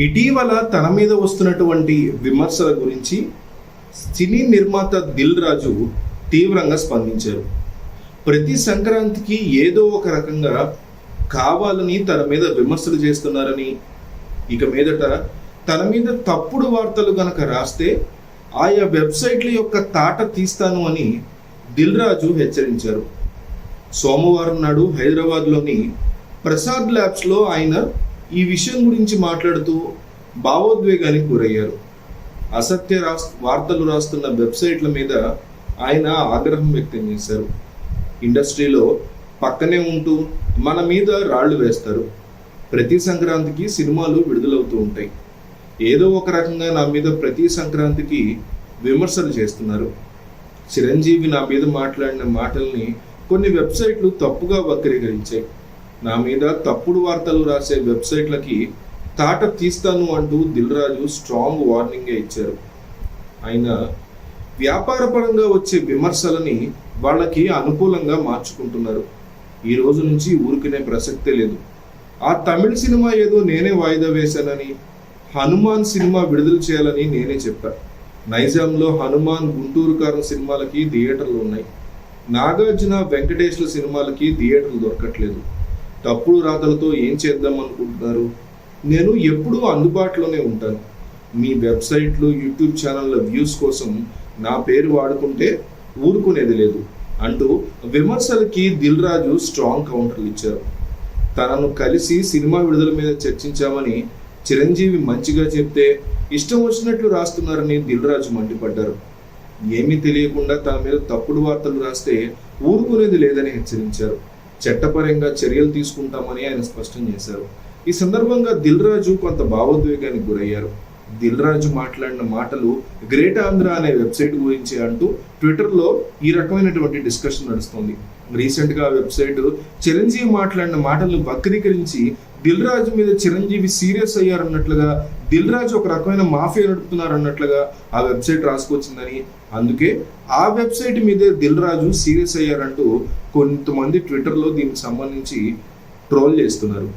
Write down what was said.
ఇటీవల తన మీద వస్తున్నటువంటి విమర్శల గురించి సినీ నిర్మాత దిల్ రాజు తీవ్రంగా స్పందించారు. ప్రతి సంక్రాంతికి ఏదో ఒక రకంగా కావాలని తన మీద విమర్శలు చేస్తున్నారని ఇక మీదట తన మీద తప్పుడు వార్తలు గనక రాస్తే ఆయా వెబ్సైట్ల యొక్క తాట తీస్తాను అని దిల్ రాజు హెచ్చరించారు. సోమవారం నాడు హైదరాబాద్లోని ప్రసాద్ ల్యాబ్స్లో ఆయన ఈ విషయం గురించి మాట్లాడుతూ భావోద్వేగానికి గురయ్యారు. అసత్య రాస్ వార్తలు రాస్తున్న వెబ్సైట్ల మీద ఆయన ఆగ్రహం వ్యక్తం చేశారు. ఇండస్ట్రీలో పక్కనే ఉంటూ మన మీద రాళ్ళు వేస్తారు. ప్రతి సంక్రాంతికి సినిమాలు విడుదలవుతూ ఉంటాయి. ఏదో ఒక రకంగా నా మీద ప్రతి సంక్రాంతికి విమర్శలు చేస్తున్నారు. చిరంజీవి నా మీద మాట్లాడిన మాటల్ని కొన్ని వెబ్సైట్లు తప్పుగా వక్రీకరించాయి. నా మీద తప్పుడు వార్తలు రాసే వెబ్సైట్లకి తాట తీస్తాను అంటూ దిల్ రాజు స్ట్రాంగ్ వార్నింగే ఇచ్చారు. ఆయన వ్యాపారపరంగా వచ్చే విమర్శలని వాళ్ళకి అనుకూలంగా మార్చుకుంటున్నారు. ఈ రోజు నుంచి ఊరికినే ప్రసక్తే లేదు. ఆ తమిళ సినిమా ఏదో నేనే వాయిదా వేశానని హనుమాన్ సినిమా విడుదల చేయాలని నేనే చెప్పా. నైజాంలో హనుమాన్ గుంటూరు కారం సినిమాలకి థియేటర్లు ఉన్నాయి. నాగార్జున వెంకటేశ్వర సినిమాలకి థియేటర్లు దొరకట్లేదు. తప్పుడు రాతలతో ఏం చేద్దాం అనుకుంటున్నారు? నేను ఎప్పుడూ అందుబాటులోనే ఉంటాను. మీ వెబ్సైట్లు యూట్యూబ్ ఛానళ్ళ వ్యూస్ కోసం నా పేరు వాడుకుంటే ఊరుకునేది లేదు. అంటూ విమర్శలకి దిల్ రాజు స్ట్రాంగ్ కౌంటర్లు ఇచ్చారు. తనను కలిసి సినిమా విడుదల మీద చర్చించామని చిరంజీవి మంచిగా చెప్తే ఇష్టం వచ్చినట్లు రాస్తున్నారని దిల్ రాజు మండిపడ్డారు. ఏమీ తెలియకుండా తన మీద తప్పుడు వార్తలు రాస్తే ఊరుకునేది లేదని హెచ్చరించారు. చట్టపరంగా చర్యలు తీసుకుంటామని ఆయన స్పష్టం చేశారు. ఈ సందర్భంగా దిల్ రాజు కొంత భావోద్వేగానికి గురయ్యారు. దిల్ రాజు మాట్లాడిన మాటలు గ్రేట్ ఆంధ్ర అనే వెబ్సైట్ గురించి అంటూ ట్విట్టర్లో ఈ రకమైనటువంటి డిస్కషన్ నడుస్తుంది. రీసెంట్గా ఆ వెబ్సైట్ చిరంజీవి మాట్లాడిన మాటలను వక్రీకరించి దిల్ రాజు మీద చిరంజీవి సీరియస్ అయ్యారన్నట్లుగా దిల్ రాజు ఒక రకమైన మాఫియా నడుపుతున్నారు అన్నట్లుగా ఆ వెబ్సైట్ రాసుకొచ్చిందని. అందుకే ఆ వెబ్సైట్ మీదే దిల్ రాజు సీరియస్ అయ్యారంటూ కొంతమంది ట్విట్టర్లో దీనికి సంబంధించి ట్రోల్ చేస్తున్నారు.